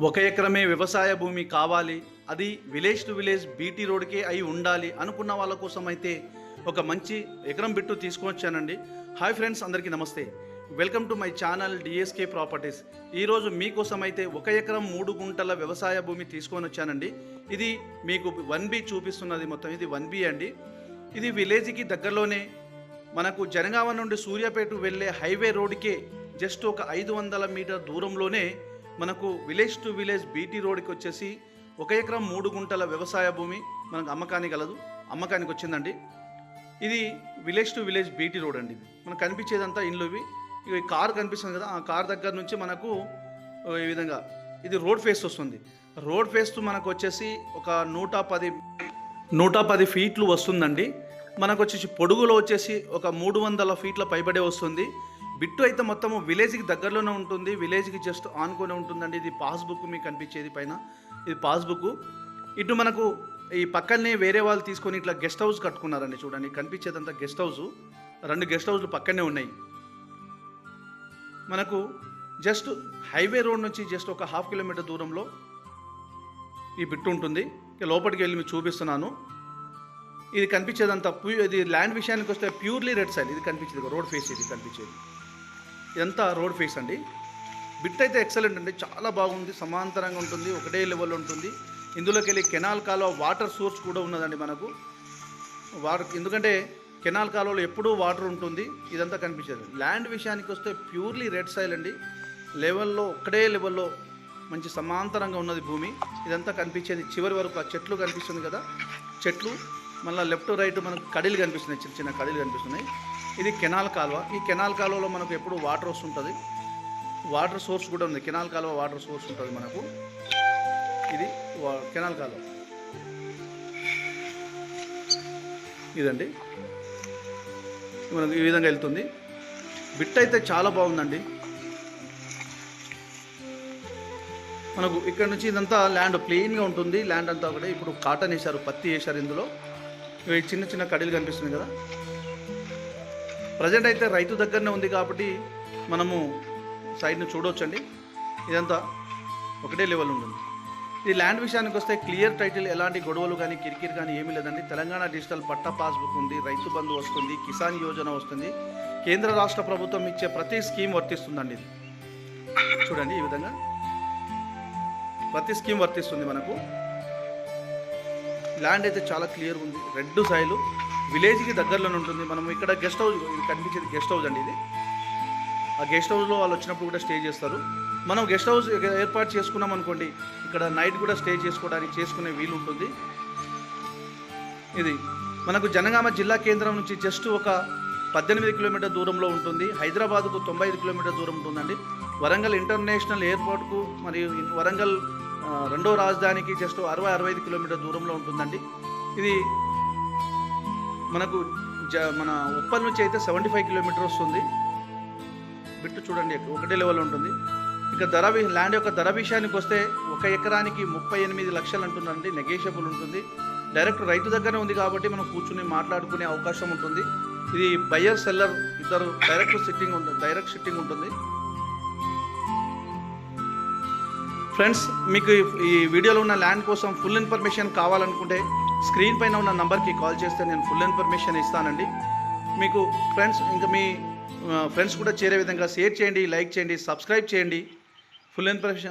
ఒక ఎకరమే వ్యవసాయ భూమి కావాలి అది విలేజ్ టు విలేజ్ బీటీ రోడ్కే అయి ఉండాలి అనుకున్న వాళ్ళ కోసం అయితే ఒక మంచి ఎకరం బిట్టు తీసుకొచ్చానండి. హాయ్ ఫ్రెండ్స్ అందరికీ నమస్తే. Welcome to my channel DSK properties ఈరోజు మీకోసం అయితే ఒక ఎకరం మూడు గుంటల వ్యవసాయ భూమి తీసుకొని వచ్చానండి. ఇది మీకు వన్ బి చూపిస్తున్నది మొత్తం ఇది వన్ బి అండి. ఇది విలేజ్కి దగ్గరలోనే మనకు జనగామ నుండి సూర్యాపేట వెళ్ళే హైవే రోడ్కే జస్ట్ ఒక ఐదు వందల మీటర్ దూరంలోనే మనకు విలేజ్ టు విలేజ్ బీటీ రోడ్కి వచ్చేసి ఒక ఎకరం మూడు గుంటల వ్యవసాయ భూమి మనకు అమ్మకానికి కలదు అమ్మకానికి వచ్చిందండి. ఇది village to village BT road అండి ఇది. మనకు కనిపించేదంతా ఇండ్లు ఇవి. ఇవి కార్ కనిపిస్తుంది కదా ఆ కార్ దగ్గర నుంచి మనకు ఈ విధంగా ఇది రోడ్ ఫేస్ వస్తుంది. రోడ్ ఫేస్ మనకు వచ్చేసి ఒక నూట పది నూట పది ఫీట్లు వస్తుందండి. మనకు వచ్చేసి పొడుగులో వచ్చేసి ఒక మూడు వందల ఫీట్ల పైబడే వస్తుంది. బిట్టు అయితే మొత్తము విలేజ్కి దగ్గరలోనే ఉంటుంది విలేజ్కి జస్ట్ ఆనుకొని ఉంటుందండి. ఇది పాస్బుక్ మీకు కనిపించేది పైన. ఇది పాస్బుక్. ఇటు మనకు ఈ పక్కనే వేరే వాళ్ళు తీసుకొని ఇట్లా గెస్ట్ హౌస్ కట్టుకున్నారండి చూడండి. కనిపించేదంతా గెస్ట్ హౌస్. రెండు గెస్ట్ హౌస్లు పక్కనే ఉన్నాయి. మనకు జస్ట్ హైవే రోడ్ నుంచి జస్ట్ ఒక హాఫ్ కిలోమీటర్ దూరంలో ఈ బిట్టు ఉంటుంది. లోపలికి వెళ్ళి మీకు చూపిస్తున్నాను. ఇది కనిపించేదంతా ప్యూ ఇది ల్యాండ్ విషయానికి వస్తే ప్యూర్లీ రెడ్ సైడ్. ఇది కనిపించేది రోడ్ ఫేస్ ఇది కనిపించేది. ఇదంతా రోడ్ ఫేస్ అండి? బిట్ అయితే ఎక్సలెంట్ అండి. చాలా బాగుంది సమాంతరంగా ఉంటుంది ఒకటే లెవెల్ ఉంటుంది. ఇందులోకి వెళ్ళి కెనాల్ కాలువ వాటర్ సోర్స్ కూడా ఉన్నదండి మనకు. వాటర్ ఎందుకంటే కెనాల్ కాలువలో ఎప్పుడూ వాటర్ ఉంటుంది ఇదంతా కనిపించేది. ల్యాండ్ విషయానికి వస్తే ప్యూర్లీ రెడ్ సైల్ అండి. లెవెల్లో ఒకటే లెవెల్లో మంచి సమాంతరంగా ఉన్నది భూమి. ఇదంతా కనిపించేది చివరి వరకు ఆ చెట్లు కనిపిస్తుంది కదా. చెట్లు మళ్ళీ లెఫ్ట్ రైట్ మనకు కడీలు కనిపిస్తున్నాయి చిన్న చిన్న కడీలు కనిపిస్తున్నాయి. ఇది కెనాల్ కాలువ. ఈ కెనాల్ కాలువలో మనకు ఎప్పుడు వాటర్ వస్తుంటుంది? వాటర్ సోర్స్ కూడా ఉంది. కెనాల్ కాలువ వాటర్ సోర్స్ ఉంటుంది మనకు. ఇది వా- కెనాల్ కాలువ. ఇదండి. మనకు ఈ విధంగా వెళ్తుంది. బిట్ అయితే చాలా బాగుందండి. మనకు ఇక్కడ నుంచి ఇదంతా ల్యాండ్ ప్లెయిన్గా ఉంటుంది. ల్యాండ్ అంతా ఒకటి ఇప్పుడు కాటన్ వేశారు పత్తి వేశారు ఇందులో. ఇవి చిన్న చిన్న కడీలు కనిపిస్తుంది కదా. ప్రజెంట్ అయితే రైతు దగ్గరనే ఉంది కాబట్టి మనము సైడ్ను చూడవచ్చండి ఇదంతా ఒకటే లెవెల్ ఉంటుంది. ఈ ల్యాండ్ విషయానికి వస్తే క్లియర్ టైటిల్ ఎలాంటి గొడవలు కానీ కిరికిరి కానీ ఏమీ లేదండి. తెలంగాణ డిజిటల్ పట్టా పాస్బుక్ ఉంది రైతు బంధు వస్తుంది కిసాన్ యోజన వస్తుంది. కేంద్ర రాష్ట్ర ప్రభుత్వం ఇచ్చే ప్రతి స్కీమ్ వర్తిస్తుందండి ఇది. చూడండి ఈ విధంగా. ప్రతి స్కీమ్ వర్తిస్తుంది మనకు. ల్యాండ్ అయితే చాలా క్లియర్ ఉంది. రెడ్ సాయిల్ విలేజ్కి దగ్గరలోనే ఉంటుంది. మనం ఇక్కడ గెస్ట్ హౌస్ ఇది కనిపించేది గెస్ట్ హౌస్ అండి ఇది. ఆ గెస్ట్ హౌస్లో వాళ్ళు వచ్చినప్పుడు కూడా స్టే చేస్తారు. మనం గెస్ట్ హౌస్ ఏర్పాటు చేసుకున్నాం అనుకోండి ఇక్కడ నైట్ కూడా స్టే చేసుకోవడానికి చేసుకునే వీలు ఉంటుంది. ఇది మనకు జనగామ జిల్లా కేంద్రం నుంచి జస్ట్ ఒక పద్దెనిమిది కిలోమీటర్ దూరంలో ఉంటుంది. హైదరాబాద్కు తొంభై ఐదు కిలోమీటర్ దూరం ఉంటుందండి. వరంగల్ ఇంటర్నేషనల్ ఎయిర్పోర్ట్కు మరియు వరంగల్ రెండో రాజధానికి జస్ట్ అరవై అరవై ఐదు కిలోమీటర్ దూరంలో ఉంటుందండి. ఇది మనకు జ మన ఉప్పల్ నుంచి అయితే సెవెంటీ ఫైవ్ కిలోమీటర్ వస్తుంది. బిట్టు చూడండి ఒకటే లెవెల్ ఉంటుంది. ఇక ధర ల్యాండ్ యొక్క ధర విషయానికి వస్తే ఒక ఎకరానికి ముప్పై ఎనిమిది లక్షలు అంటుందండి. నెగేషియబుల్ ఉంటుంది. డైరెక్ట్ రైతు దగ్గరనే ఉంది కాబట్టి మనం కూర్చుని మాట్లాడుకునే అవకాశం ఉంటుంది. ఇది బయర్ సెల్లర్ ఇద్దరు డైరెక్ట్ సిట్టింగ్ ఉంటుంది డైరెక్ట్ సిట్టింగ్ ఉంటుంది. ఫ్రెండ్స్ మీకు ఈ వీడియోలో ఉన్న ల్యాండ్ కోసం ఫుల్ ఇన్ఫర్మేషన్ కావాలనుకుంటే స్క్రీన్ పైన ఉన్న నంబర్కి కాల్ చేస్తే నేను ఫుల్ ఇన్ఫర్మేషన్ ఇస్తానండి. మీకు ఫ్రెండ్స్ ఇంకా మీ ఫ్రెండ్స్ కూడా చేరే విధంగా షేర్ చేయండి లైక్ చేయండి సబ్స్క్రైబ్ చేయండి. Full information